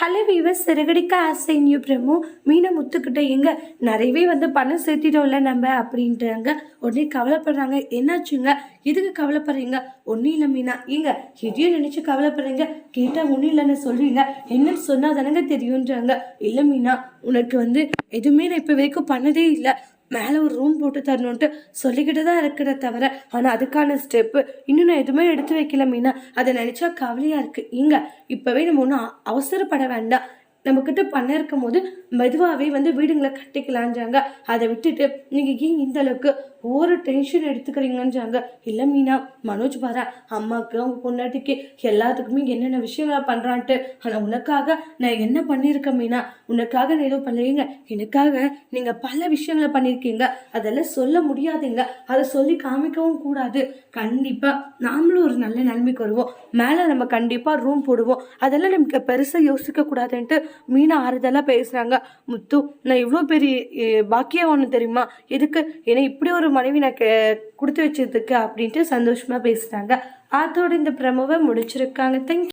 Hello viewer Siragadikka ஆசை new promo மீனை முத்துக்கிட்ட எங்க நிறையவே வந்து பணம் சேர்த்திட்டோம்ல நம்ம அப்படின்றாங்க. உடனே கவலைப்படுறாங்க. என்னாச்சுங்க? எதுக்கு கவலைப்படுறீங்க? ஒன்றும் இல்லை மீனா. ஏங்க எதையும் நினச்சி கவலைப்படுறீங்க? கேட்டால் ஒன்றும் இல்லைன்னு சொல்கிறீங்க என்னன்னு சொன்னால் தானங்க தெரியுன்றாங்க இல்லை மீனா உனக்கு வந்து எதுவுமே நான் இப்போ வரைக்கும் பண்ணதே இல்லை. மேலே ஒரு ரூம் போட்டு தரணுன்ட்டு சொல்லிக்கிட்டு தான் இருக்கிற தவிர ஆனால் அதுக்கான ஸ்டெப்பு இன்னும் நான் எதுவுமே எடுத்து வைக்கல மீனா. அதை நினச்சா கவலையாக இருக்குது இங்கே இப்போவே நம்ம ஒன்றும் அவசரப்பட வேண்டாம். நம்மக்கிட்ட பண்ணிருக்கும் போது மெதுவாகவே வந்து வீடுங்களை கட்டிக்கலான்றாங்க அதை விட்டுட்டு நீங்கள் ஏன் இந்த அளவுக்கு ஒவ்வொரு டென்ஷன் எடுத்துக்கிறீங்கன்றாங்க இல்லை மீனா மனோஜ் பாரா அம்மாவுக்கு அவங்க பொண்டாட்டிக்கு எல்லாத்துக்குமே என்னென்ன விஷயங்களை பண்ணுறான்ட்டு ஆனால் உனக்காக நான் என்ன பண்ணியிருக்கேன் மீனா? உனக்காக நான் எதுவும் பண்ணுறீங்க எனக்காக நீங்கள் பல விஷயங்களை பண்ணியிருக்கீங்க அதெல்லாம் சொல்ல முடியாதுங்க. அதை சொல்லி காமிக்கவும் கூடாது. கண்டிப்பாக நாமளும் ஒரு நல்ல நிலைமைக்கு வருவோம். மேலே நம்ம கண்டிப்பாக ரூம் போடுவோம். அதெல்லாம் நமக்கு பெருசாக யோசிக்க கூடாதுன்ட்டு மீனா ஆறுதலாக பேசுகிறாங்க முத்து நான் இவ்வளோ பெரிய எ, பாக்கியவான்னு தெரியுமா? எதுக்கு ஏன்னா இப்படி ஒரு மனைவி நான் கொடுத்து வச்சதுக்கு? அப்படின்ட்டு சந்தோஷமாக பேசுகிறாங்க அதோட இந்த பிரமவை முடிச்சிருக்காங்க. தேங்க்யூ